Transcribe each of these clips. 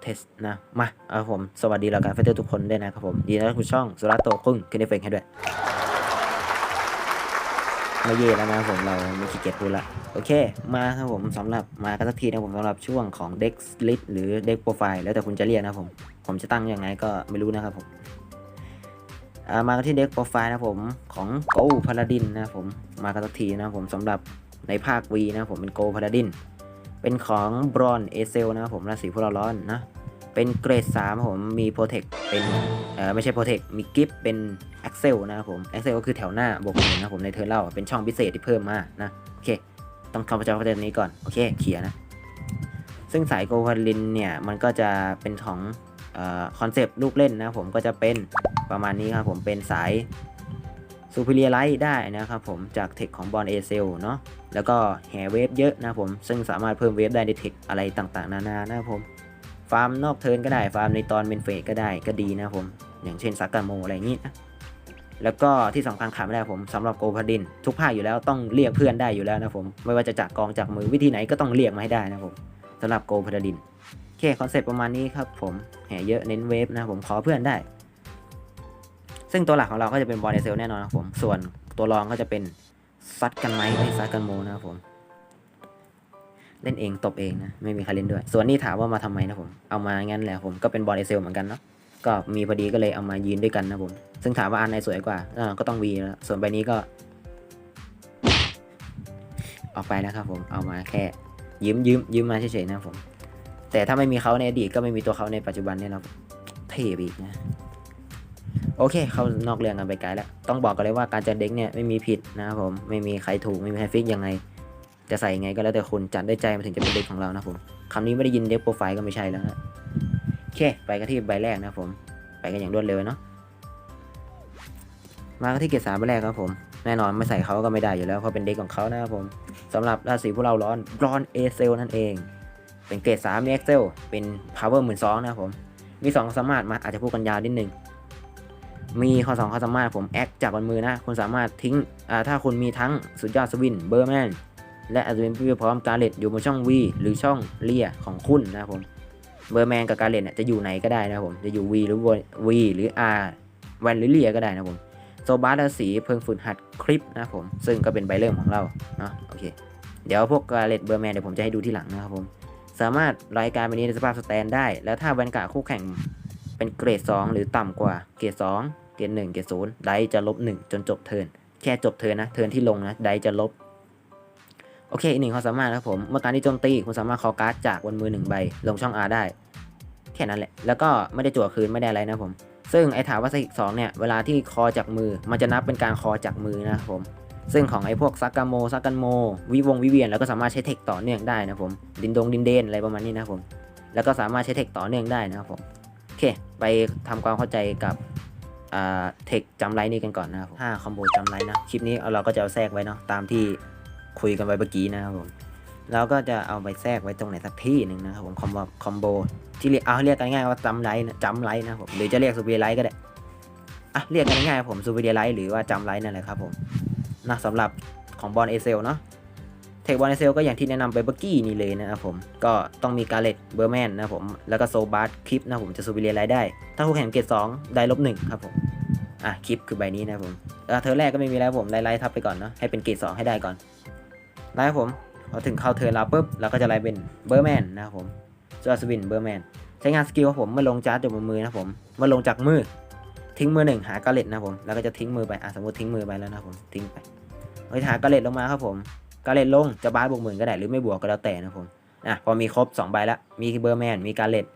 เทสนะ มาเอาผม สวัสดีแล้วกันเฟเตอร์ทุกคนด้วยนะครับผมดีนะคุณช่องสุราโตคุงขึ้นเอฟเฟกให้ด้วยไม่เย่แล้วนะผมเราไม่ขี้เกียจพูดละโอเค มาครับผมสำหรับมากันสักทีนะผมสำหรับช่วงของ Dex List หรือ Dex Profile แล้วแต่คุณจะเรียกนะผม ผมจะตั้งยังไงก็ไม่รู้นะครับผมมากันที่ Dex Profile นะผมของ Go Paladin นะผมมากันสักทีนะผมสำหรับในภาค V นะผมเป็น Go Paladin เป็นของ Bron a c e l นะครับผมราศีพวกเราร้อนนะ เป็นเกรด3ครับผมมี Protect เป็นเอ่อไม่ใช่ Protect มี Gift เป็น Axel นะครับผม Axel ก็คือแถวหน้าบวกหนึ่งนะครับผมในเทิร์เล่าเป็นช่องพิเศษที่เพิ่มมานะโอเค ต้องเข้าใจประเด็นนี้ก่อนโอเคเคลียร์นะ ซึ่งสายโกวาลินเนี่ยมันก็จะเป็นของคอนเซปต์ลูกเล่นนะผมก็จะเป็นประมาณนี้ครับผมเป็นสายซูเปอร์เรียไลท์ได้นะครับผมจากเทคของบอลเอเซลเนาะ แล้วก็แห่เวฟเยอะนะผม ซึ่งสามารถเพิ่มเวฟได้ในเทคอะไรต่างๆ นานานะผม ฟาร์มนอกเทิร์นก็ได้ ฟาร์มในตอนเป็นเฟสก็ได้ก็ดีนะผม อย่างเช่นซักกาโมอะไรอย่างนี้นะแล้วก็ที่สำคัญขาดไม่ได้ผมสำหรับโกพาดิน ทุกภาคอยู่แล้วต้องเรียกเพื่อนได้อยู่แล้วนะผม ไม่ว่าจะจากกองจากมือวิธีไหนก็ต้องเรียกมาให้ได้นะผมสำหรับโกพาดินโอเคคอนเซ็ปต์ประมาณนี้ครับผมแห่เยอะเน้นเวฟนะผมขอเพื่อนได้ ซึ่งตัวหลักของเราก็จะเป็นบอลเซลแน่นอนนะครับผมส่วนตัวรองก็จะเป็น ซัดกันไหมไม่ซัดกันโมนะครับผม เล่นเองตบเองนะ ไม่มีใครเล่นด้วย ส่วนนี้ถามว่ามาทำไมนะผม เอามางั้นแหละผมก็เป็นบอลเซลเหมือนกันเนาะก็มีพอดีก็เลยเอามายืนด้วยกันนะผม ซึ่งถามว่าอันไหนสวยกว่าเออก็ต้องวีแล้วส่วนใบนี้ก็ ออกไปนะครับผมเอามาแค่ ยืมยืมยืมมาเฉยๆนะผม แต่ถ้าไม่มีเขาในอดีตก็ไม่มีตัวเขาในปัจจุบันเนี่ยเราเท่ไปอีกนะ โอเค เขานอกเรื่องกันไปไกลแล้ว ต้องบอกกันเลยว่าการจัดเด็กเนี่ยไม่มีผิดนะครับผม ไม่มีใครถูก ไม่มีใครฟิกยังไง จะใส่ยังไงก็แล้วแต่คุณจัดด้วยใจมันถึงจะเป็นเด็กของเรานะผมคำนี้ไม่ได้ยินเด็กโปรไฟล์ก็ไม่ใช่แล้วนะโอเค ไปกันที่ใบแรกนะครับผม ไปกันอย่างรวดเร็วเนาะ มากันที่เกรดสามใบแรกครับผม แน่นอนไม่ใส่เขาก็ไม่ได้อยู่แล้วเพราะเป็นเด็กของเขานะครับผมสำหรับราศีพวกเราร้อนร้อนเอเซลนั่นเอง เป็นเกรดสามมีเอ็กเซลเป็น power หมื่นสองนะครับผม มีสองสามารถมาอาจจะพูดกันยาวนิดนึง มีข้อสองข้อสามารถผมแอคจากบนมือนะ คุณสามารถทิ้งถ้าคุณมีทั้งสุดยอดสวินเบอร์แมนและอาจจะเป็นพี่พร้อมการเลตอยู่บนช่อง V หรือช่องเลียของคุณนะครับผมเบอร์แมนกับการเลตเนี่ยจะอยู่ไหนก็ได้นะครับผมจะอยู่ V หรือ V หรือ R แวนหรือเลียก็ได้นะครับผมโซบาร์สีเพิ่งฝึกหัดคลิปนะครับผมซึ่งก็เป็นใบเริ่มของเราเนาะโอเคเดี๋ยวพวกการเลตเบอร์แมนเดี๋ยวผมจะให้ดูที่หลังนะครับผมสามารถรายการใบนี้ในสภาพสแตนได้ แล้วถ้าแวนการ์ดคู่แข่งเป็นเกรด 2 หรือต่ำกว่าเกรด 2 เกรด1เกรด0ไดจะลบ1จนจบเทินแค่จบเทินนะเทินที่ลงนะไดจะลบโอเคอีกหนึ่งความสามารถนะครับผมเมื่อการที่โจมตีคุณสามารถคอการ์ดจากบนมือ1ใบลงช่อง R ได้ แค่นั้นแหละ แล้วก็ไม่ได้จั่วคืนไม่ได้อะไรนะผม ซึ่งไอ้ถาว่าสกิกสองเนี่ยเวลาที่คอจากมือมันจะนับเป็นการคอจากมือนะครับผมซึ่งของไอ้พวกซักกาโมซักกันโม วิวงวิเวียน แล้วก็สามารถใช้เทคต่อเนื่องได้นะผมดินดงดินเดนอะไรประมาณนี้นะผมแล้วก็สามารถใช้เทคต่อเนื่องได้นะครับผมโอเค ไปทำความเข้าใจกับ เทคจำไลน์นี้กันก่อนนะครับผมห้าคอมโบจำไลน์นะคลิปนี้เราก็จะเอาแทรกไว้เนาะตามที่คุยกันไว้เมื่อกี้นะครับผมเราก็จะเอาไปแทรกไว้ตรงไหนสักที่หนึ่งนะครับผมคอมโบคอมโบที่เรียกเอาเรียกกันง่ายว่าจำไลน์นะจำไลน์นะครับผมหรือจะเรียกซูเปอร์ไลท์ก็ได้อะเรียกกันง่ายผมซูเปอร์ไลท์หรือว่าจำไลน์นั่นแหละครับผมนะสำหรับของบอลเอเซลเนาะ เทคบอลเอเซลก็อย่างที่แนะนำไปเมื่อกี้นี่เลยนะครับผม ก็ต้องมีการเลตเบอร์แมนนะครับผม แล้วก็โซบาร์คลิปนะครับผมจะซูเปอร์เรียไลท์ได้ ถ้าคู่แข่งเกรดสองได้ลบหนึ่งครับผม อะคลิปคือใบนี้นะครับผมเออเทอร์แรกก็ไม่มีแล้วผมไล่ไล่ทับไปก่อนเนาะให้เป็นเกรดสองให้ได้ก่อนไล่ผมพอถึงเข้าเทิร์นเราปุ๊บเราก็จะไล่เป็นเบอร์แมนนะครับผมจอสวินเบอร์แมนใช้งานสกิลครับผมเมื่อลงจาร์จากบนมือนะครับผมเมื่อลงจากมือทิ้งมือหนึ่งหากาเลตนะครับผมแล้วก็จะทิ้งมือไปอะสมมติทิ้งมือไปแล้วนะครับผมทิ้งไปเฮ้ยหากาเลตลงมาครับผม กาเลตลงจะบาสบวกหมื่นก็ได้หรือไม่บวกก็แล้วแต่นะครับผมอะพอมีครบ 2 ใบแล้วมีเบอร์แมนมีกาเลต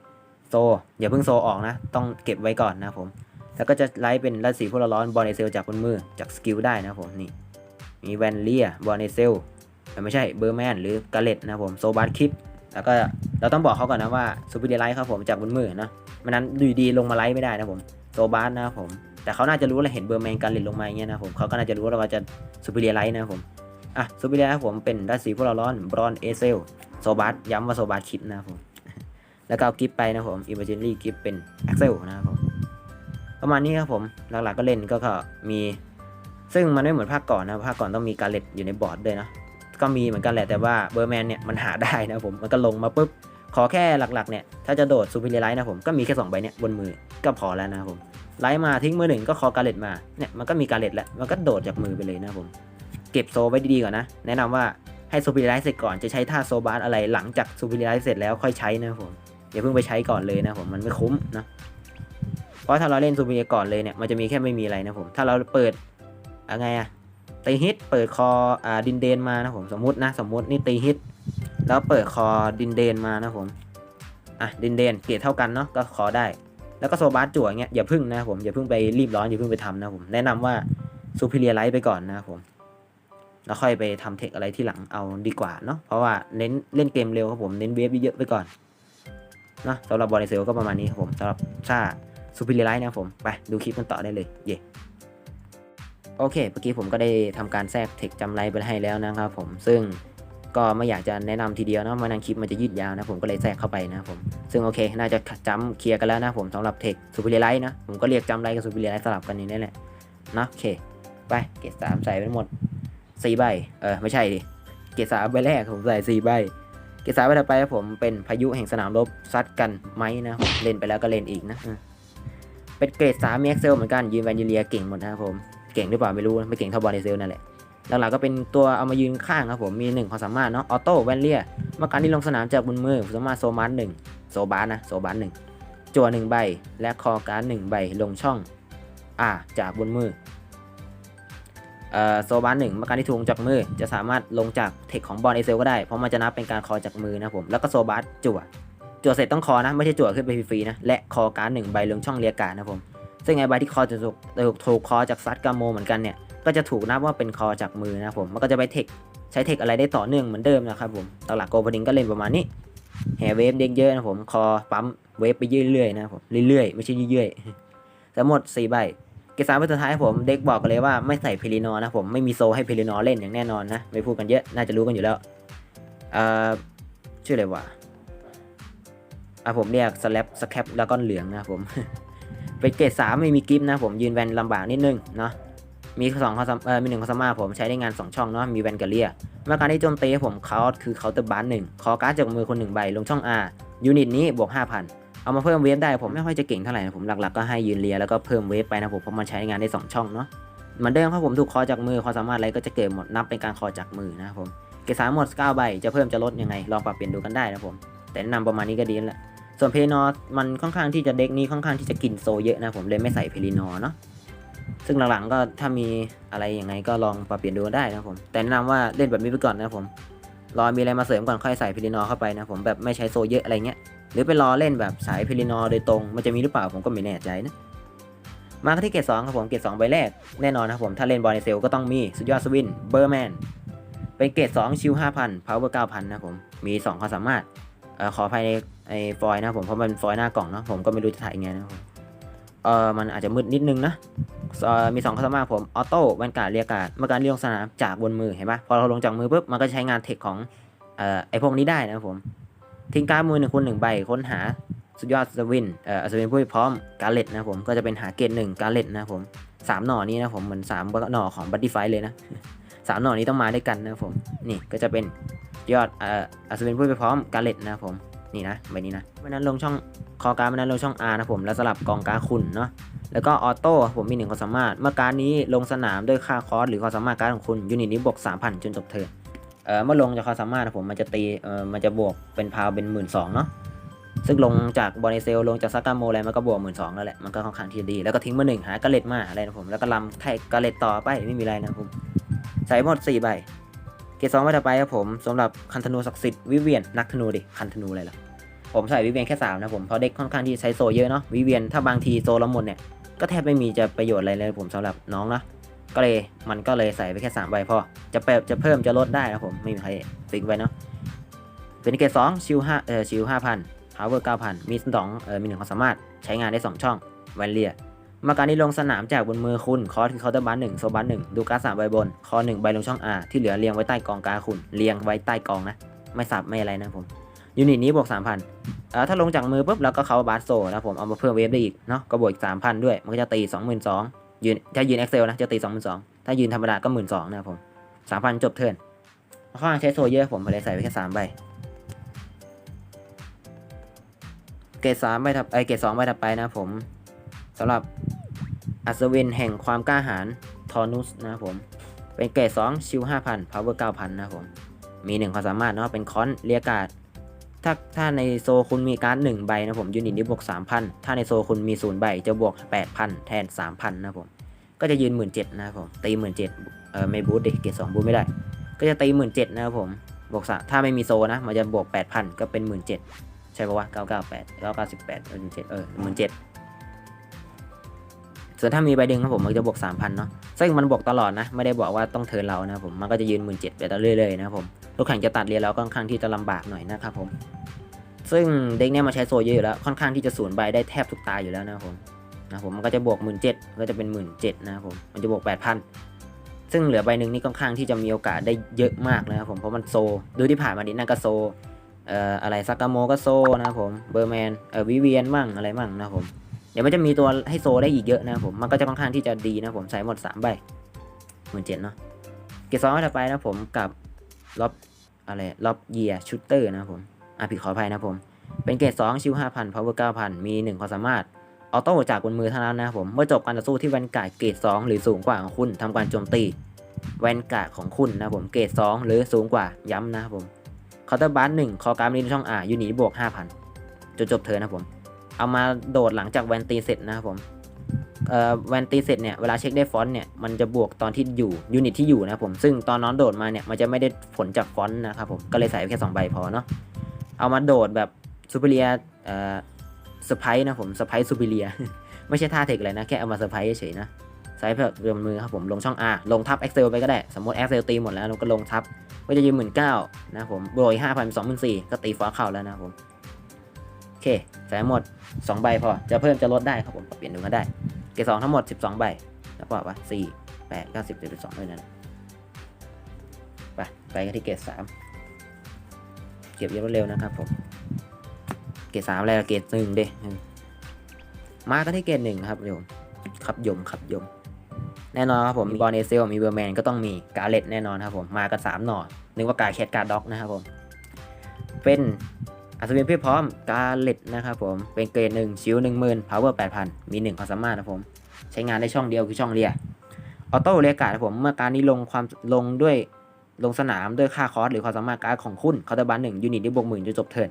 โซ อย่าเพิ่งโซออกนะ ต้องเก็บไว้ก่อนนะผม แล้วก็จะไลฟ์เป็นราศีพลร้อนบอลเนเซลจากบนมือจากสกิลได้นะผมนี่ มีแวนเลียบอลเนเซลไม่ใช่เบอร์แมนหรือกาเลตนะผมโซบาร์คลิปแล้วก็เราต้องบอกเขาก่อนนะว่าซูเปอร์ไลท์ครับผมจากบนมือนะม่นั้นดูดีๆลงมาไลฟ์ไม่ได้นะผมโซบาร์นะผมแต่เขาน่าจะรู้แล้วเห็นเบอร์แมนการเล่นลงมาอย่างเงี้ยนะผมเขาก็น่าจะรู้แล้วว่าจะซูเปอร์ไลท์นะผม อะซูเปอร์ไลท์ครับผมเป็นราศีพวกเราร้อนบรอนเอเซลโซบาร์ย้ำว่าโซบาร์คลิปนะครับผม แล้วก็เอากิฟไปนะผมอิมเมอร์เจนลี่กิฟเป็นแอ็กเซลนะครับผม ประมาณนี้ครับผมหลักๆก็เล่นก็ก็มี ซึ่งมันไม่เหมือนภาคก่อนนะภาคก่อนต้องมีการเล็ตอยู่ในบอร์ดด้วยนะก็มีเหมือนกันแหละแต่ว่าเบอร์แมนเนี่ยมันหาได้นะผมมันก็ลงมาปุ๊บขอแค่หลักๆเนี่ยถ้าจะโดดซูเปอร์ไลท์นะผมก็มีแค่สองใบเนี่ยบนมือก็พอแล้วนะครับผมไลท์มาทิ้งมือหนึ่งก็คอกาเล็ตมาเนี่ยมันก็มีกาเล็ตแล้วมันก็โดดจากมือไปเลยนะผม เก็บโซไว้ดีๆก่อนนะ แนะนำว่าให้โซูเปอร์ไลท์เสร็จก่อนจะใช้ท่าโซบาร์อะไรหลังจากโซูเปอร์ไลท์เสร็จแล้วค่อยใช้นะผมอย่าเพิ่งไปใช้ก่อนเลยนะผมมันไม่คุ้มนะเพราะถ้าเราเล่นซูเปก่อนเลยเนี่ยมันจะมีแค่ไม่มีอะไรนะผมถ้าเราเปิดอะไรอะตีฮิตเปิดคออ่าดินเดนมานะผมสมมตินะสมมตินี่ตีฮิตแล้วเปิดคอดินเดนมานะผมอะดินเดนเกรดเท่ากันเนาะก็ขอได้ แล้วก็โซบาร์จั่วเงี้ยอย่าพึ่งนะผมอย่าพึ่งไปรีบร้อนอย่าพึ่งไปทำนะผมแนะนำว่าซูเปอร์ไลท์ไปก่อนนะผม แล้วค่อยไปทำเทคอะไรที่หลังเอาดีกว่าเนาะเพราะว่าเน้นเล่นเกมเร็วครับผมเน้นเวฟเยอะๆไปก่อนเนาะสำหรับบอลเซลก็ประมาณนี้ครับผมสำหรับซ่าซูเปอร์ไลท์นะครับผมไปดูคลิปกันต่อได้เลยเย่โอเคเมื่อกี้ผมก็ได้ทำการแทรกเทคจำไรไปให้แล้วนะครับผมซึ่งก็ไม่อยากจะแนะนำทีเดียวเนาะมานังคลิปมันจะยืดยาวนะผมก็เลยแทรกเข้าไปนะครับผมซึ่งโอเค น่าจะจำเคลียร์กันแล้วนะผมสำหรับเทคซูเปอร์ไลท์นะผมก็เรียกจำไรกับซูเปอร์ไลท์สลับกันนี่แหละเนาะโอเค ไปเกตสามใส่ไปหมด สี่ใบ เออไม่ใช่ดิ เกรดสามใบแรกผมใส่สี่ใบ เกรดสามใบต่อไปครับผมเป็นพายุแห่งสนามรบซัดกันไหมนะเล่นไปแล้วก็เล่นอีกนะ เป็นเกรดสามมีเอ็กเซลเหมือนกันยืนแวนยูเลียเก่งหมดนะครับผม เก่งหรือเปล่าไม่รู้ไม่เก่งเท่าบอลเซลนั่นแหละหลักๆก็เป็นตัวเอามายืนข้างครับผมมีหนึ่งความสามารถเนาะออโต้แวนเลียเมื่อการที่ลงสนามจากบนมือผมสามารถโซบัสหนึ่งโซบาสนะโซบาสหนึ่งจั่วหนึ่งใบ และคอการ์ดหนึ่งใบลงช่องอ่าจากบนมือ โซบาร์หนึ่งเมื่อการที่ถูกลงจากมือ จะสามารถลงจากเทคของบอลเอเซลก็ได้ เพราะมันจะนับเป็นการคอจากมือนะผมแล้วก็โซบาสจั่วจั่วเสร็จต้องคอนะไม่ใช่จั่วขึ้นไปฟรีๆนะและคอการ์ดหนึ่งใบลงช่องเรียกการดนะผมซึ่งไอใบที่คอจะถูกถูกถูคอจากซัดกาโมเหมือนกันเนี่ยก็จะถูกนับว่าเป็นคอจากมือนะผมมันก็จะไปเทคใช้เทคอะไรได้ต่อเนื่องเหมือนเดิมนะครับผมตหลักโกพดิงก็เล่นประมาณนี้แห่เวฟเด้งเยอะนะผมคอปั๊มเวฟไปเรื่อยๆนะผมเรื่อยๆไม่ใช่เรื่อยๆทั้งหมดสี่ใบ กสามเป็นสุดท้ายผมเด็กบอกกันเลยว่าไม่ใส่เพลินอนะผมไม่มีโซให้เพลินอเล่นอย่างแน่นอนนะไม่พูดกันเยอะน่าจะรู้กันอยู่แล้วเอ่อชื่ออะไรวะอะผมเรียกสแลปสแคปแล้วก็เหลืองนะผมเป็นเกรดสามไม่มีกิฟนะผมยืนแวนลำบากนิดนึงเนาะมีสองข้อสมเออมีหนึ่งข้อสมาผมใช้ได้งานสองช่องเนาะมีแวนกาเลียเมื่อการที่โจมตีผมเคาคือเคาน์เตอร์บาร์หนึ่งคอการ์ดจากมือคนหนึ่งใบลงช่อง R ยูนิตนี้บวกห้าพัน เอามาเพิ่มเวฟได้ผมไม่ค่อยจะเก่งเท่าไหร่นะผมหลักๆก็ให้ยืนเลียแล้วก็เพิ่มเวฟไปนะผมเพราะมันใช้งานได้ 2 ช่องเนาะเหมือนเดิมครับผมถูกคอจากมือความสามารถอะไรก็จะเกิดหมดนับเป็นการคอจากมือนะครับผมเกสาหมด9ใบจะเพิ่มจะลดยังไงลองปรับเปลี่ยนดูกันได้นะผมแต่แนะนำประมาณนี้ก็ดีแล้วส่วนเพลนอมันค่อนข้างที่จะเด็กนี้ค่อนข้างที่จะกินโซเยอะนะผมเลยไม่ใส่เพลินอเนาะซึ่งหลังๆก็ถ้ามีอะไรยังไงก็ลองปรับเปลี่ยนดูได้นะผมแต่แนะนำว่าเล่นแบบนี้ไปก่อนนะผมรอมีอะไรมาเสริมก่อนค่อยใส่เพลินอเข้าไปนะผมแบบไม่ใช้โซเยอะอะไรเงี้ย หรือไปรอเล่นแบบสายเพลินอโดยตรง มันจะมีหรือเปล่าผมก็ไม่แน่ใจนะ มากันที่เกรดสองครับผม เกรดสองใบแรก แน่นอนนะครับผม ถ้าเล่นบอลในเซลก็ต้องมีสุดยอดสวิน เบอร์แมน เป็นเกรดสองชิวห้าพันพาวเวอร์เก้าพันนะผม มีสองความสามารถเอ่อขอภายในไอ้ฟอยนะผม เพราะมันฟอยหน้ากล่องเนาะ ผมก็ไม่รู้จะถ่ายยังไงนะผมเออมันอาจจะมืดนิดนึงนะมีสองความสามารถผม ออโต้แวนการ์ดเรียกการ์ดเมื่อการเรียกลงสนามจากบนมือเห็นปะพอเราลงจากมือปุ๊บ มันก็ใช้งานเทคของเออไอพวกนี้ได้นะผม ทิ้งการ์ดมือหนึ่งคูณหนึ่งใบค้นหาสุดยอดสวินเอ่อสวินผู้พร้อมการเล็ตนะผมก็จะเป็นหาเกณฑ์หนึ่งการเล็ตนะผมสามหน่อนี้นะผมเหมือนสามหน่อของบัตตี้ไฟเลยนะสามหน่อนี้ต้องมาด้วยกันนะผมนี่ก็จะเป็นยอดเอ่ออัศวินผู้พร้อมการเล็ตนะผมนี่นะใบนี้นะเมื่อนั้นลงช่องคอการ์ดเมื่อนั้นลงช่อง R นะผมแล้วสลับกองการ์ดคุณเนาะแล้วก็ออโต้ผมมีหนึ่งความสามารถ เมื่อการนี้ลงสนามด้วยค่าคอร์สหรือความสามารถการของคุณยูนิตนี้บวก3,000จนจบเทิร์น เมื่อลงจากความสามารถผมมันจะตีมันจะบวกเป็นพาวเป็นหมื่นสองเนาะซึ่งลงจากบอลเซลลงจากซากาโมอะไรมันก็บวกหมื่นสองแล้วแหละมันก็ค่อนข้างที่จะดี แล้วก็ทิ้งมาหนึ่งหากระเล็ดมาอะไรนะผมแล้วก็ลำไทยกระเล็ดต่อไปไม่มีอะไรนะผมใส่หมดสี่ใบเกรดสองใบต่อไปครับผมสำหรับคันธนูศักดิ์สิทธิ์วิเวียนนักธนูดิคันธนูอะไรล่ะผมใส่วิเวียนแค่สามนะผมเพราะเด็กค่อนข้างที่ใช้โซเยอะเนาะวิเวียนถ้าบางทีโซเราหมดเนี่ยก็แทบไม่มีจะประโยชน์อะไรเลยผมสำหรับน้องนะ ก็เลยมันก็เลยใส่ไปแค่3ใบพอจะเปิจะเพิ่มจะลดได้นะผมไม่มีใครฟิกไว้เนาะเป็นเกรดสองชิวห้าเออชิวห้าพันพาวเวอร์เก้าพันมีสองเออมีหนึ่งความสามารถใช้งานได้ 2 ช่องแวนเลียมื่อการนี้ลงสนามจากบนมือคุณคอร์สคือเคาน์เตอร์บันหนึ่งโซบันหนึ่งดูการ์ดสามใบบน คอหนึ่งใบลงช่อง R ที่เหลือเรียงไว้ใต้กองการ์ดคุณเรียงไว้ใต้กองนะ ไม่สับไม่อะไรนะผมยูนิตนี้บวกสามพันเอ่อถ้าลงจากมือปุ๊บแล้วก็เขาบาร์โซนะผมเอามาเพิ่มเวฟได้อีกเนาะก็บวกอีกสามพันด้วยมันก็จะตีสองหมื่นสอง ยืนถ้ายืน Excel นะจะตีสองหมื่นสองถ้ายืนธรรมดาก็หมื่นสองนะครับผมสามพันจบเทิร์นข้างใช้โซเยอะผมเลยใส่ไปแค่สามใบเกรดสามใบถัดไอเกรดสองใบถัดไปนะผมสำหรับอัศวินแห่งความกล้าหาญทอนุสนะครับผม เป็นเกรดสองชิวห้าพันพาวเวอร์เก้าพันนะครับผม มีหนึ่งความสามารถเนาะเป็นคอนเรียการ์ด ถ้าถ้าในโซคุณมีการ์ดหนึ่งใบนะผมยูนิตนี้บวกสามพันถ้าในโซคุณมีศูนย์ใบจะบวกแปดพันแทนสามพันนะผมก็จะยืนหมื่นเจ็ดนะครับผมตีหมื่นเจ็ดเออไม่บูทดิเกตสองบูทไม่ได้ ก็จะตีหมื่นเจ็ดนะครับผมบวกสามถ้าไม่มีโซนะมันจะบวกแปดพันก็เป็นหมื่นเจ็ดใช่ปะวะเก้าเก้าแปดเก้าเก้าสิบแปดหมื่นเจ็ดเออหมื่นเจ็ด ส่วนถ้ามีใบดึงครับผมมันจะบวกสามพันเนาะซึ่งมันบวกตลอดนะ ไม่ได้บอกว่าต้องเทินเรานะครับผมมันก็จะยืนหมื่นเจ็ดไปเรื่อยๆนะครับผมลูกแข่งจะตัดเรียนเราก็ค่อนข้างที่จะลำบากหน่อยนะครับผม ซึ่งเด็กเนี้ยมาใช้โซเยอะอยู่แล้วค่อนข้างที่จะศูนย์ใบได้แทบทุกตาอยู่แล้วนะครับผมนะผมมันก็จะบวกหมื่นเจ็ดก็จะเป็นหมื่นเจ็ดนะครับผมมันจะบวกแปดพันซึ่งเหลือใบหนึ่งนี่ค่อนข้างที่จะมีโอกาสได้เยอะมากนะครับผมเพราะมันโซดูที่ผ่านมาดินั่นก็โซเอ่ออะไรซากาโมก็โซนะครับผมเบอร์แมนเอ่อวิเวียนมั่งอะไรมั่งนะครับผม เดี๋ยวมันจะมีตัวให้โซได้อีกเยอะนะผม มันก็จะค่อนข้างที่จะดีนะผมใส่หมดสามใบหมื่นเจ็ดเนาะ เกรดสองถัดไปนะผมกับล็อบอะไรล็อบเยียชูเตอร์นะผมอะผิดขออภัยนะผม เป็นเกรดสองชิวห้าพันพาวเวอร์เก้าพันมีหนึ่งความสามารถออโต้จากบนมือเท่านั้นนะผม เมื่อจบการต่อสู้ที่แวนการ์ดเกรดสองหรือสูงกว่าของคุณทำการโจมตีแวนการ์ดของคุณนะผมเกรดสองหรือสูงกว่าย้ำนะครับผมเคาน์เตอร์บัสหนึ่งคอการ์ดมินช่องอ่ายูนิตบวกห้าพันจนจบเธอนะผม เอามาโดดหลังจากแวนตีเสร็จนะครับผมเอ่อแวนตีเสร็จเนี่ยเวลาเช็คได้ฟอนต์เนี่ยมันจะบวกตอนที่อยู่ยูนิตที่อยู่นะครับผมซึ่งตอนน้องโดดมาเนี่ยมันจะไม่ได้ผลจากฟอนต์นะครับผมก็เลยใส่แค่สองใบพอเนาะเอามาโดดแบบซูเปอร์เรียเอ่อสไปนะผมสไปซูเปอร์เรียไม่ใช่ท่าเทคเลยนะแค่เอามาเซอร์ไพรส์เฉยๆนะใส่แบบเรือมือครับผมลงช่อง R ลงทับ Excel ไปก็ได้ สมมติ Excel ตีหมดแล้วเราก็ลงทับก็จะยืนหมื่นเก้านะผมบวกห้าพันสองหมื่นสี่ก็ตีฟ้าเข่าแล้วนะผม เคใส่หมด 2 ใบพอ จะเพิ่มจะลดได้ครับผมเปลี่ยนดูก็ได้ เกสองทั้งหมด 12 ใบ แล้วก็ว่าสี่แปดเก้าสิบสิบเอ็ดสองด้วยนั่นไปไปกันที่เกสามเก็บเยอะเร็วนะครับผม เกสามอะไรเกรดหนึ่งเด้มากันที่เกรดหนึ่งครับโยมครับยมครับยม แน่นอนครับผมมีบอลเอเซลมีเบอร์แมนก็ต้องมีกาเลตแน่นอนครับผมมากันสามหน่อนึกว่ากาแคทกาด็อกนะครับผม เป็น อัศวินเพียบพร้อมกาเลตนะครับผม เป็นเกรดหนึ่งชิวหนึ่งหมื่นพาวเวอร์แปดพันมีหนึ่งความสามารถนะผม ใช้งานได้ช่องเดียวคือช่องเรียออโต้เรียกาดผม เมื่อการนี้ลงความลงด้วยลงสนามด้วยค่าคอสหรือความสามารถการของคุณคาร์บันหนึ่งยูนิตได้บวกหมื่นจนจบเทิร์น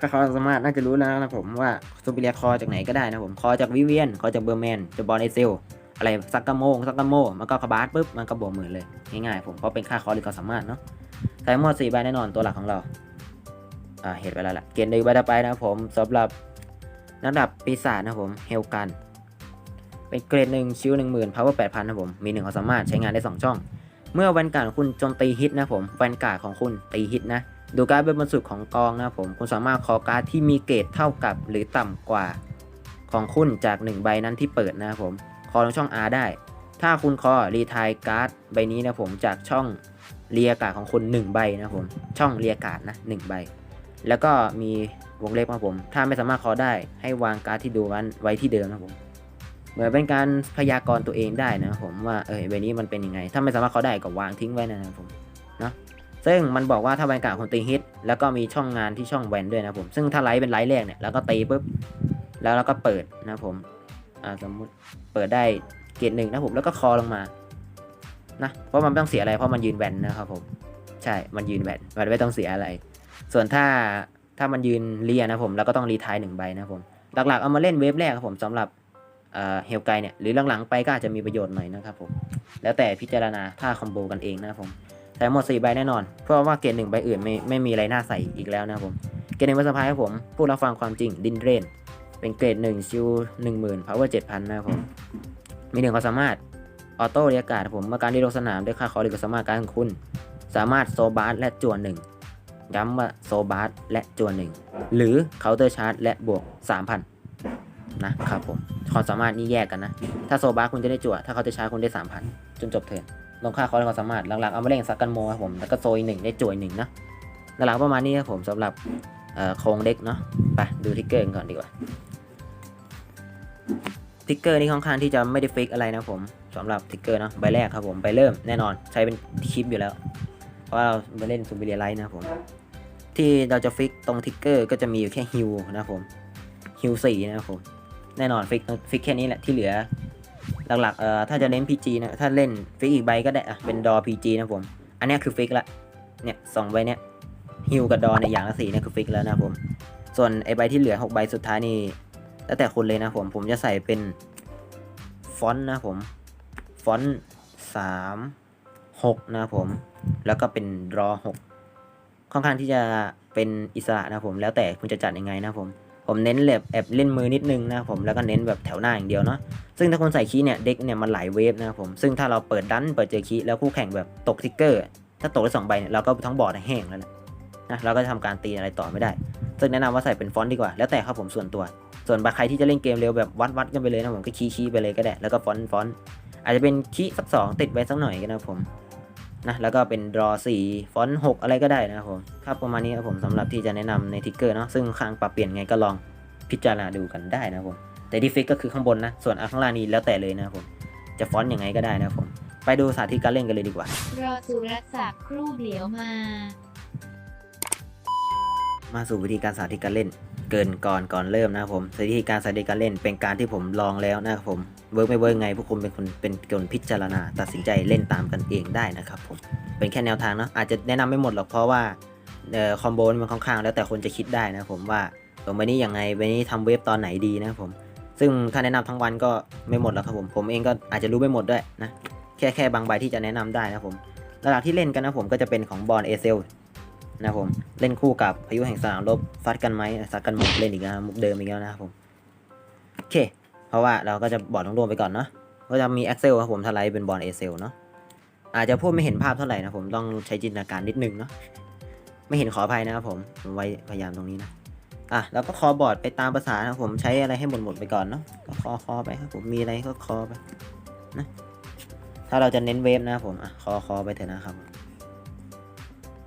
ค่าคอสสามารถน่าจะรู้แล้วนะผมว่าซูเปอร์เรียคอจากไหนก็ได้นะผมคอจากวิเวียนคอจากเบอร์แมนจากบอลเอเซลอะไรซักกาโมซักกาโมมันก็คาบาสปุ๊บมันก็บวกหมื่นเลยง่ายๆผมเพราะเป็นค่าคอร์หรือความสามารถเนาะใส่หมดสี่ใบแน่นอนตัวหลักของเรา เห็นไปแล้วล่ะ เกณฑ์หนึ่งใบต่อไปนะครับผมสำหรับระดับปีศาจนะครับผมเฮลกัน เป็นเกรดหนึ่งชิวหนึ่งหมื่นพาวเวอร์แปดพันนะครับผมมีหนึ่งความสามารถใช้งานได้สองช่อง เมื่อแวนการ์ดคุณโจมตีฮิตนะครับผมแวนการ์ดของคุณตีฮิตนะดูการ์ดเป็นบนสุดของกองนะครับผมคุณสามารถคอการ์ดที่มีเกรดเท่ากับหรือต่ำกว่าของคุณจากหนึ่งใบนั้นที่เปิดนะครับผมคอลงช่อง R ได้ ถ้าคุณคอรีทายการ์ดใบนี้นะผมจากช่องเรียการ์ดของคุณ1ใบนะผมช่องเรียการ์ดนะ1ใบ แล้วก็มีวงเล็บครับผม ถ้าไม่สามารถคอได้ให้วางการ์ดที่ดูวันไว้ที่เดิมนะผม เหมือนเป็นการพยากรณ์ตัวเองได้นะครับผมว่าเออใบนี้มันเป็นยังไง ถ้าไม่สามารถคอได้ก็วางทิ้งไว้นะครับผมเนาะซึ่งมันบอกว่าถ้าแวนการ์ดคนตีฮิตแล้วก็มีช่องงานที่ช่องแวนด้วยนะครับผมซึ่งถ้าไลท์เป็นไลท์แรกเนี่ยแล้วก็ตีปุ๊บแล้วเราก็เปิดนะครับผมอ่าสมมุติเปิดได้เกรดหนึ่งนะผมแล้วก็คอลงมานะเพราะมันไม่ต้องเสียอะไรเพราะมันยืนแบนนะครับผมใช่มันยืนแบนมันไม่ต้องเสียอะไร ส่วนถ้าถ้ามันยืนเรียนะผมแล้วก็ต้องรีทายหนึ่งใบนะผมหลักๆเอามาเล่นเวฟแรกครับผมสำหรับเอ่อเฮลไกเนี่ยหรือหลังๆไปก็อาจจะมีประโยชน์หน่อยนะครับผมแล้วแต่พิจารณาถ้าคอมโบกันเองนะครับผมแต่หมดสี่ใบแน่นอน เพราะว่าเกรดหนึ่งใบอื่นไม่ไม่มีอะไรน่าใส่อีกแล้วนะครับผมเกรดหนึ่งใบสพายครับผมพูดรับฟังความจริงดินเรนเป็นเกรดหนึ่งชิวหนึ่งหมื่นพาวเวอร์เจ็ดพันนะครับผมมีหนึ่งความสามารถออโต้เรียกการ์ดผมเมื่อการที่ลงสนามด้วยค่าคอร์หรือความสามารถการของคุณ สามารถโซบาร์และจวนหนึ่ง ย้ำว่าโซบาร์และจวนหนึ่งหรือเคาน์เตอร์ชาร์จและบวก 3,000 นะครับผมความสามารถนี่แยกกันนะ ถ้าโซบาร์คุณจะได้จวดถ้าเคาน์เตอร์ชาร์จคุณได้ 3,000 จนจบเทิร์นลงค่าคอร์และความสามารถหลังๆเอามาเล่นซักกันโมครับผมแล้วก็โซอีกหนึ่งได้จวยหนึ่งนะหลังๆประมาณนี้ครับผมสำหรับโครงเด็กเนาะไปดูทิกเกอร์กันก่อนดีกว่าทิกเกอร์นี่ค่อนข้างที่จะไม่ได้ฟิกอะไรนะผมสำหรับทิกเกอร์เนาะใบแรกครับผมใบเริ่มแน่นอนใช้เป็นคลิปอยู่แล้ว ราะเราไปเล่นซูเปอร์เรียไลท์นะผม ที่เราจะฟิกตรงทิกเกอร์ก็จะมีอยู่แค่ฮิวนะผมฮิวสี่นะผมแน่นอนฟิกฟิกแค่นี้แหละที่เหลือ หลักๆเอ่อถ้าจะเล่น PG นะถ้าเล่นฟิกอีกใบก็ได้อะเป็นดอ PG นะผม อันนี้คือฟิกละเนี่ยสองใบเนี้ยฮิวกับดอในอย่างละสีเนี่ยคือฟิกแล้วนะผม ส่วนไอใบที่เหลือ6ใบสุดท้ายนี่แล้วแต่คุณเลยนะผมผมจะใส่เป็นฟอนต์นะผม ฟอนต์สาม หกนะครับผม แล้วก็เป็นรอหกค่อนข้างที่จะเป็นอิสระนะครับผมแล้วแต่คุณจะจัดยังไงนะครับผมผมเน้นแบบแอบเล่นมือนิดนึงนะครับผมแล้วก็เน้นแบบแถวหน้าอย่างเดียวเนาะซึ่งถ้าคนใส่คีเนี่ยเด็กเนี่ยมันหลายเวฟนะครับผมซึ่งถ้าเราเปิดดันเปิดเจอคีแล้วคู่แข่งแบบตกทิกเกอร์ ถ้าตกได้สองใบเนี่ยเราก็ทั้งบอร์ดแห้งแล้วนะนะเราก็จะทำการตีอะไรต่อไม่ได้ ซึ่งแนะนำว่าใส่เป็นฟอนต์ดีกว่า แล้วแต่ครับผมส่วนตัว ส่วนบางใครที่จะเล่นเกมเร็วแบบวัดวัดกันไปเลยนะผมก็คีคีไปเลยก็ได้แล้วก็ฟอนต์ฟอนต์อาจจะเป็นคีสักสองติดไว้สักหน่อยก็นะครับผม นะแล้วก็เป็นดรอสี่ฟอนต์หกอะไรก็ได้นะครับผมครับประมาณนี้ครับผมสำหรับที่จะแนะนำในทิกเกอร์เนาะซึ่งข้างปรับเปลี่ยนไงก็ลองพิจารณาดูกันได้นะครับผมแต่ที่ฟิกก็คือข้างบนนะส่วนอันข้างล่างนี้แล้วแต่เลยนะครับผมจะฟอนต์ยังไงก็ได้นะครับผมไปดูสาธิตการเล่นกันเลยดีกว่า รอสุรศักดิ์ครู่เดี๋ยวมา มาสู่วิธีการสาธิตการเล่น เกินก่อนก่อนเริ่มนะครับผมวิธีการสาธิตการเล่นเป็นการที่ผมลองแล้วนะครับผมเวิร์กไม่เวิร์กไงพวกคุณเป็นคนเป็นคนพิจารณา ตัดสินใจเล่นตามกันเองได้นะครับผมเป็นแค่แนวทางเนาะอาจจะแนะนำไม่หมดหรอกเพราะว่าเอ่อคอมโบนี่มันค่อนข้างแล้วแต่คนจะคิดได้นะครับผมว่าลงไปนี้ยังไงไปนี้ทำเว็บตอนไหนดีนะครับผม ซึ่งถ้าแนะนำทั้งวันก็ไม่หมดหรอกครับผมผมเองก็อาจจะรู้ไม่หมดด้วยนะแค่แค่บางใบที่จะแนะนำได้นะครับผมหลักที่เล่นกันนะผมก็จะเป็นของบอลเอเซล นะครับผมเล่นคู่กับพายุแห่งสนามรบฟัดกันไหมซัดกันหมดเล่นอีกแล้วมุกเดิมอีกแล้วนะครับผมโอเค เพราะว่าเราก็จะบอร์ดรวมๆไปก่อนเนาะก็จะมี Excel ครับผมทลายเป็นบอลเอเซลเนาะอาจจะพูดไม่เห็นภาพเท่าไหร่นะผมต้องใช้จินตนาการนิดนึงเนาะไม่เห็นขออภัยนะครับผมผมไว้พยายามตรงนี้นะอะแล้วก็คอบอร์ดไปตามภาษานะครับผมใช้อะไรให้หมดหมดไปก่อนเนาะก็คอคอไปครับผมมีอะไรก็คอไปนะถ้าเราจะเน้นเวฟนะครับผมอะคอคอไปเถอะนะครับ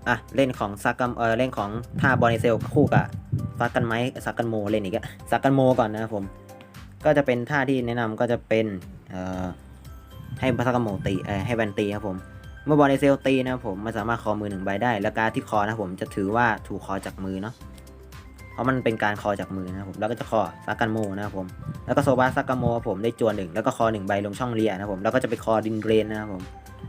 อะเล่นของซักกันเออเล่นของท่าบอลเซลคู่กับฟักกันไหมซักกันโมเล่นอีกอะซักกันโมก่อนนะครับผม ก็จะเป็นท่าที่แนะนำก็จะเป็นเอ่อให้ซักกันโมตีเออให้แวนตีครับผมเมื่อบอลเซลตีนะครับผมมันสามารถคอมือหนึ่งใบได้ แล้วการที่คอนะครับผมจะถือว่าถูกคอจากมือเนาะเพราะมันเป็นการคอจากมือนะครับผมแล้วก็จะคอซักกันโมนะครับผมแล้วก็โซบาซักกันโมครับผมได้จวนหนึ่งแล้วก็คอหนึ่งใบลงช่องเรียนะครับผมแล้วก็จะไปคอดินเรนนะครับผม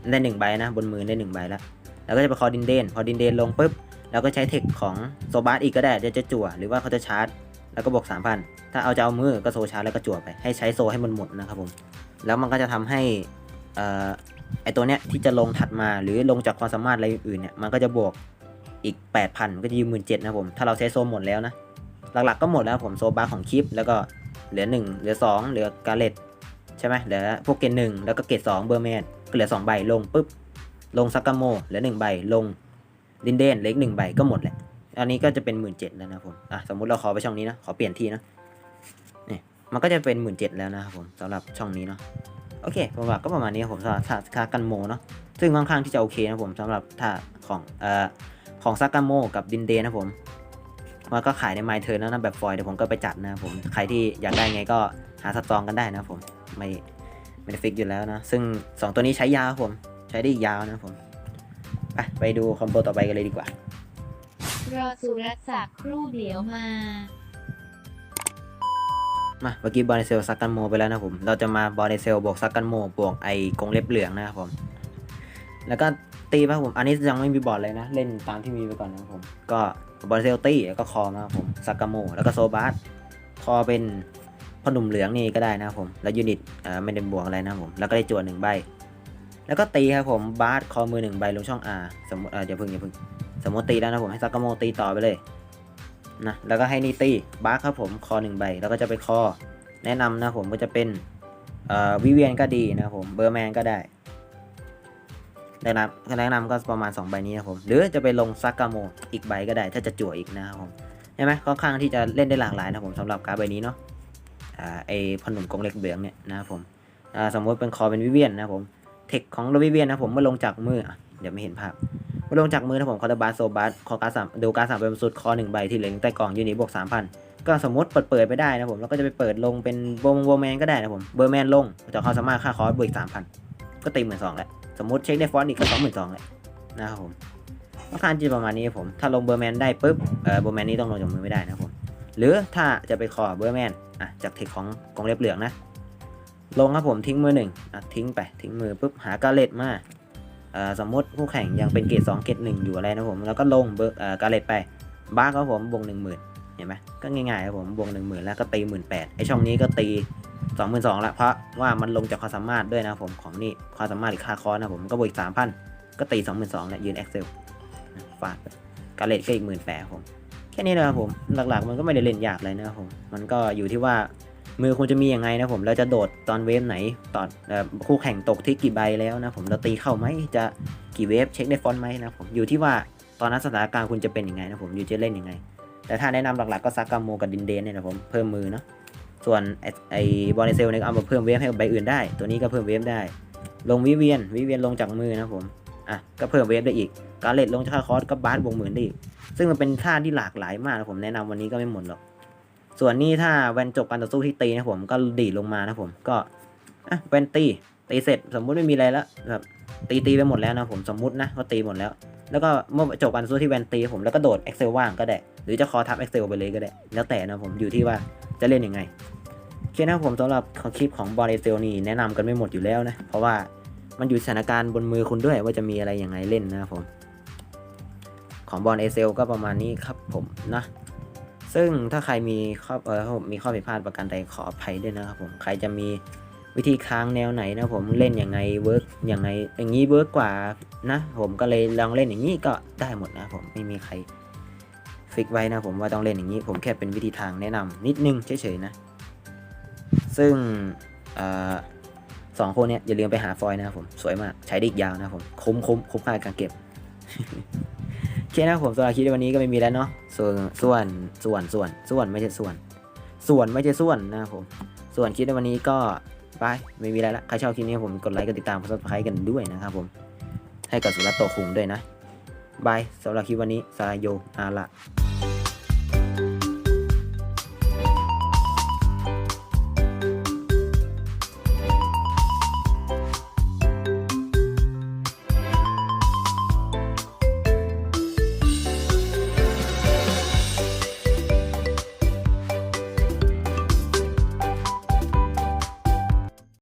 ได้หนึ่งใบนะบนมือได้หนึ่งใบแล้ว แล้วก็จะไปคอดินเดน พอดินเดนลงปุ๊บแล้วก็ใช้เทคของโซบาสอีกก็ได้จะจะจั่วหรือว่าเขาจะชาร์จ แล้วก็บวก3,000 ถ้าเอาจะเอามือก็โซชาร์จแล้วก็จั่วไปให้ใช้โซให้มันหมดนะครับผม แล้วมันก็จะทำให้เอ่อไอตัวเนี้ยที่จะลงถัดมาหรือลงจากความสามารถอะไรอื่นเนี่ยมันก็จะบวกอีก 8,000ก็จะยืมหมื่นเจ็ดนะผม ถ้าเราใช้โซหมดแล้วนะ หลักๆก็หมดแล้วผมโซบาร์ของคลิป แล้วก็เหลือ 1 เหลือ 2 เหลือกาเลตใช่ไหมเหลือพวกเกณฑ์หนึ่งแล้วก็เกรดสองเบอร์แมนก็เหลือสองใบลงปุ๊บ ลงซักกาโมเหลือหนึ่งใบ ลงดินเดนเล็กหนึ่งใบก็หมดแหละ อันนี้ก็จะเป็นหมื่นเจ็ดแล้วนะผม อะสมมุติเราขอไปช่องนี้นะ ขอเปลี่ยนที่นะนี่มันก็จะเป็นหมื่นเจ็ดแล้วนะครับผมสำหรับช่องนี้เนาะ โอเคผมว่าก็ประมาณนี้ครับผมสำหรับท่าซักกันโมเนาะ ซึ่งค่อนข้างที่จะโอเคนะผมสำหรับท่าของเอ่อของซักกันโมกับดินเดนนะผมมันก็ขายในไมเทอร์นะแบบฟอยล์เดี๋ยวผมก็ไปจัดนะผมใครที่อยากได้ไงก็หาสตองกันได้นะผมไม่ไม่ได้ฟิกอยู่แล้วนะ ซึ่งสองตัวนี้ใช้ยาครับผม ใช้ได้อีกยาวนะครับผมไปไปดูคอมโบต่อไปกันเลยดีกว่า รอสุรศักดิ์ครู่เดี๋ยวมา มาเมื่อกี้บอลเซลซักกันโมไปแล้วนะผม เราจะมาบอลเซลบวกซักกันโมบวกไอกรงเล็บเหลืองนะครับผม แล้วก็ตีป่ะผม อันนี้ยังไม่มีบอลเลยนะ เล่นตามที่มีไปก่อนนะครับผม ก็บอลเซลตีแล้วก็คอมาครับผมซักกันโมแล้วก็โซบาสคอเป็นพ่อหนุ่มเหลืองนี่ก็ได้นะครับผม แล้วยูนิตอ่าไม่ได้บวกอะไรนะครับผม แล้วก็ได้จวนหนึ่งใบ แล้วก็ตีครับผมบาสคอมือหนึ่งใบลงช่อง R สมมติเอออย่าพึ่งอย่าพึ่งสมมติตีแล้วนะผมให้ซักกาโมตีต่อไปเลยนะแล้วก็ให้นี่ตีบาร์ครับผมคอหนึ่งใบแล้วก็จะไปคอ แนะนำนะผมก็จะเป็นวิเวียนก็ดีนะผมเบอร์แมนก็ได้แนะนำแนะนำก็ประมาณ 2 ใบนี้นะผม หรือจะไปลงซักกาโมอีกใบก็ได้ ถ้าจะจั่วอีกนะครับผมใช่ไหมค่อนข้างที่จะเล่นได้หลากหลายนะผมสำหรับการดใบนี้เนาะอ่าไอพอหนุ่มกรงเล็กเบืองเนี่ยนะครับผมสมมติเป็นคอเป็นวิเวียนนะครับผม เทคของวิเวียนนะผมเมื่อลงจากมือเดี๋ยวไม่เห็นภาพมาลงจากมือนะผมคอร์บาสโซบัสคอการสามดูการสามเป็นสุดคอหนึ่งใบที่เหลืออยู่ใต้กล่องยูนิตบวกสามพันก็สมมติเปิดเปิดไปได้นะผมแล้วก็จะไปเปิดลงเป็นโบมโบแมนก็ได้นะผมเบอร์แมนลงจะเขาสามารถค่าคอร์บวกสามพันก็ตีหมื่นสองแหละสมมติเช็คได้ฟอนต์อีกก็สองหมื่นสองแหละนะครับผมต้องการจะประมาณนี้ผม ถ้าลงเบอร์แมนได้ปุ๊บเออเบอร์แมนนี้ต้องลงจากมือไม่ได้นะครับผม หรือถ้าจะไปขอเบอร์แมนอะจากเทคของกองเล็บเหลืองนะ ลงครับผมทิ้งมือหนึ่งอะทิ้งไปทิ้งมือปุ๊บหากาเลตมาอ่อสมมติคู่แข่งยังเป็นเกรดสองเกรดหนึ่งอยู่อะไรนะผมแล้วก็ลงเบอร์เอ่อกาเลตไปบ้าครับผมบวกหนึ่งหมื่นเห็นไหมก็ง่ายๆครับผมบวกหนึ่งหมื่นแล้วก็ตีหมื่นแปดไอช่องนี้ก็ตีสองหมื่นสองละเพราะว่ามันลงจากความสามารถด้วยนะผมของนี่ความสามารถอีกค่าคอร์สนะผมก็บวกอีกสามพันก็ตีสองหมื่นสองเนี่ยยืน Excel ฟาดกาเลตก็อีกหมื่นแปดผมแค่นี้นะครับผมหลักๆมันก็ไม่ได้เล่นยากเลยนะครับผมมันก็อยู่ที่ว่า มือคุณจะมียังไงนะผมเราจะโดดตอนเวฟไหนตอนคู่แข่งตกที่กี่ใบแล้วนะผมเราตีเข้าไหมจะกี่เวฟเช็คได้ฟอนต์ไหมนะผมอยู่ที่ว่าตอนนั้นสถานการณ์คุณจะเป็นยังไงนะผมอยู่จะเล่นยังไง แต่ถ้าแนะนำหลักๆก็ซากาโมกับดินเดนเนี่ยนะผมเพิ่มมือเนาะส่วนไอ้ไอ้บอลเซลเนี่ยก็เอามาเพิ่มเวฟให้กับใบอื่นได้ ตัวนี้ก็เพิ่มเวฟได้ ลงวิเวียนวิเวียนลงจากมือนะผมอะก็เพิ่มเวฟได้อีกการเลตลงจากคอร์สก็บาสบวกหมื่นได้อีกซึ่งมันเป็นท่าที่หลากหลายมากนะผมแนะนำวันนี้ก็ไม่หมดหรอก ส่วนนี้ถ้าแวนจบการต่อสู้ที่ตีนะผมก็ดีดลงมานะผมก็อะแวนตีตีเสร็จสมมุติไม่มีอะไรแล้วแบบตีตีไปหมดแล้วนะผมสมมุตินะว่าตีหมดแล้ว แล้วก็เมื่อจบการต่อสู้ที่แวนตีผมแล้วก็โดด Excel ว่างก็ได้ หรือจะคอทับ Excel ไปเลยก็ได้ แล้วแต่นะผมอยู่ที่ว่าจะเล่นยังไงโอเคนะผมสำหรับคลิปของบอลเอเซลนี่แนะนำกันไม่หมดอยู่แล้วนะ เพราะว่ามันอยู่สถานการณ์บนมือคุณด้วยว่าจะมีอะไรยังไงเล่นนะผม ของบอลเอเซลก็ประมาณนี้ครับผมนะ ซึ่งถ้าใครมีข้อเออมีข้อผิดพลาดประการใดขออภัยด้วยนะครับผมใครจะมีวิธีค้างแนวไหนนะผมเล่นยังไงเวิร์กยังไงอย่างนี้เวิร์กกว่านะผมก็เลยลองเล่นอย่างนี้ก็ได้หมดนะผมไม่มีใครฟิกไว้นะผมว่าต้องเล่นอย่างนี้ ผมแค่เป็นวิธีทางแนะนำนิดนึงเฉยๆนะ ซึ่งอสองคนเนี้ยอย่าลืมไปหาฟอยนะครับผมสวยมากใช้ได้ยาวนะผมคุ้มคุ้มคุ้มค่าการเก็บ เคนะผมสำหรับคลิปในวันนี้ก็ไม่มีแล้วเนาะส่วนส่วนส่วนส่วนส่วนไม่ใช่ส่วน ส่วนไม่ใช่ส่วนนะครับผมส่วนคลิปในวันนี้ก็บายไม่มีอะไรละใครชอบคลิปนี้ผมกดไลค์กดติดตามกดซับสไครต์กันด้วยนะครับผมให้กับสุรัตโตคุงด้วยนะบายสำหรับคลิปวันนี้สายโยอาละ